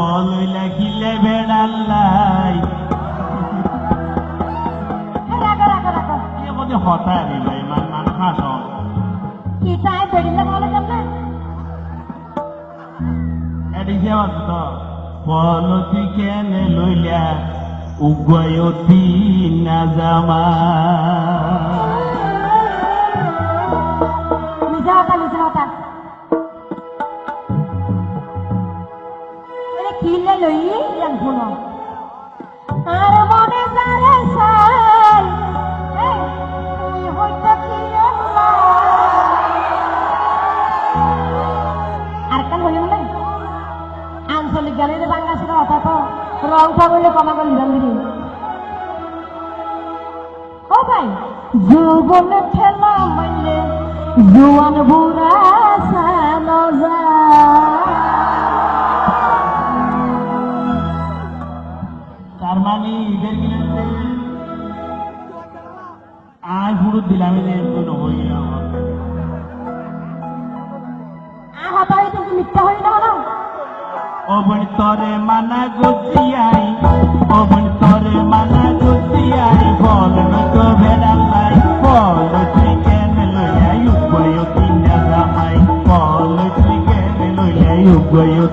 ফল লাগিলে বেড়াল্লাই হতায় নিল ইমান মান হাস কিটায় বেরিলে বলে কেমনে এটি যে অন্ত ফলতি কেনে লইলা উগয়তি না জামা এরে কিলে লই ইয়ান শুনো আর মনে যারে সাই তুই হইতে কি আর কাল হইল না আঞ্চলিক গালিতে বাংলাদেশের কথা তো রং বলে কমা করে দিদি ও ভাই যৌবন ঠেলা মাইলে জোয়ান বুড়া সানো তার আহত হইতে কি মিথ্যা হই না না? অবন তরে মানা গজিয়াই অবন তরে মানা বল নতো ভেড়ালাই বল চিকেন লইয়াই উগয় তিনটা জামাই বল চিকেন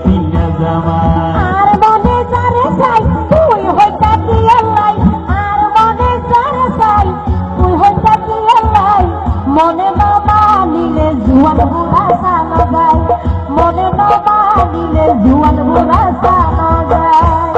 তিনটা জামাই। আর মনে যারে চাই তুই হইতা কি আল্লাই? আর মনে যারে চাই তুই হইতা কি আল্লাই? মনে না মানিলে জুয়ান মানিলে জুয়ান বুড়া সানো যায়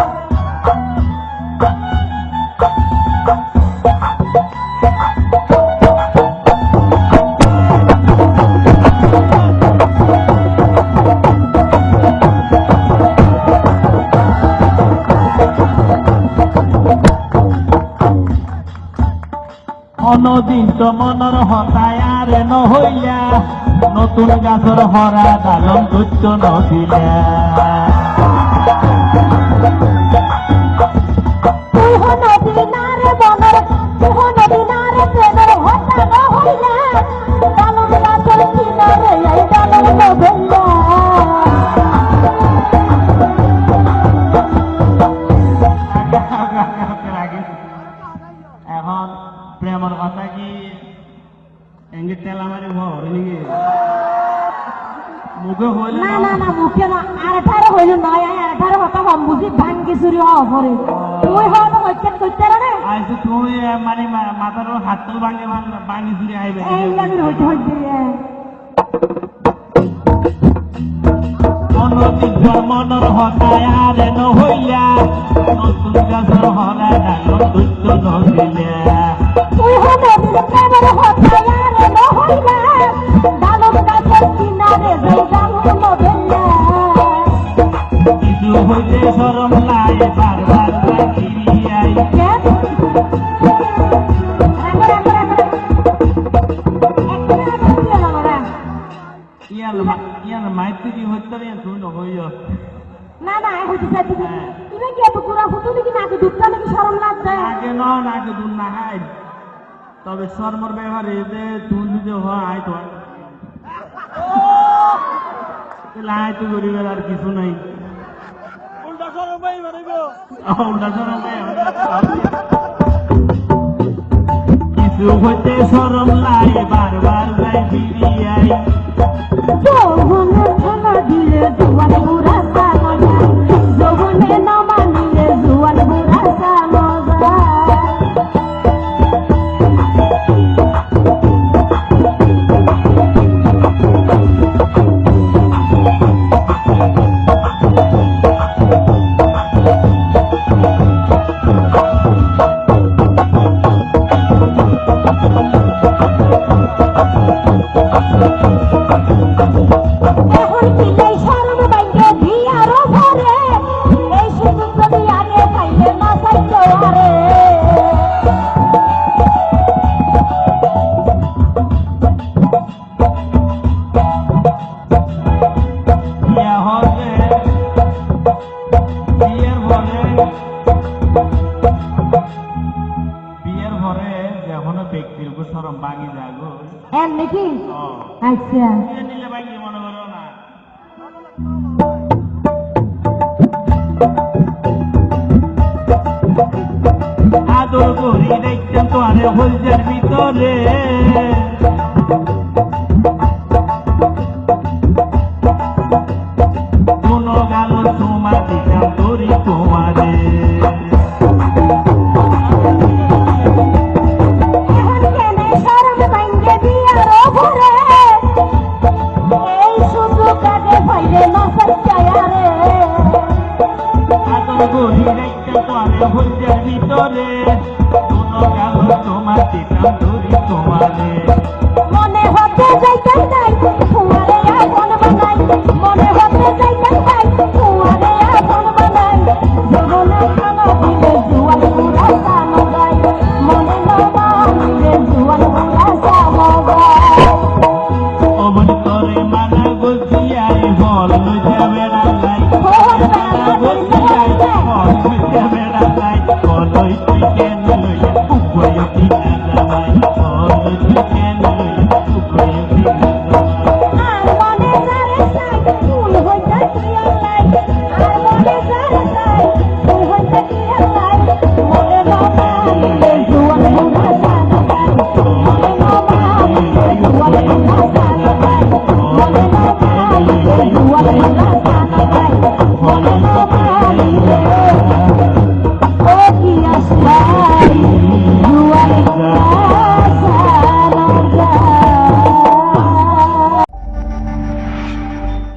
অনদিন তো মনৰ হতায়ার নহইলা নতুন গাছৰ হৰা ডালন দৈত্য নদিলা মুখে হইলে না না? না মুখে না। আর এঠারে হইল নয় আর এঠারে হতা কম বুঝি ভাঙ্গি চুরি হওয়া পরে। তুই হওয়া হইতেন কইতে রে। আইসে তুমি মানে মা- মাথার হাতটো ভাঙে পানি জুড়ে আইবে এই লাগি হইতে হইতে অনদিন মনৰ হতায় আরে নতুন গাছৰ হৰা ডালন দৈত্য নদিলা না না হইতে চাইতে ইবে কি এত পুরা ফুটু নাকি নাকি দুধটা নাকি সরম লাগছে? আগে ন নাকে দুন না খাই তবে শর্মর ব্যবহারে যে তুই যদি হয় তো লাই তো গরিবের আর কিছু নাই। শরম ভাই উল্টা শরম ভাই কিছু হইতে সরম লাই বারবার যাই সরম ভাঙি যাগো। এম নাকি ও। আচ্ছা। নিলে ভাঙি মনে করো না। আদর করি দেখছেন তোমারে হলজার ভিতরে। কোনো গাল তোমার ভিতরে। তোমার দিলাম ধরি তোমারে।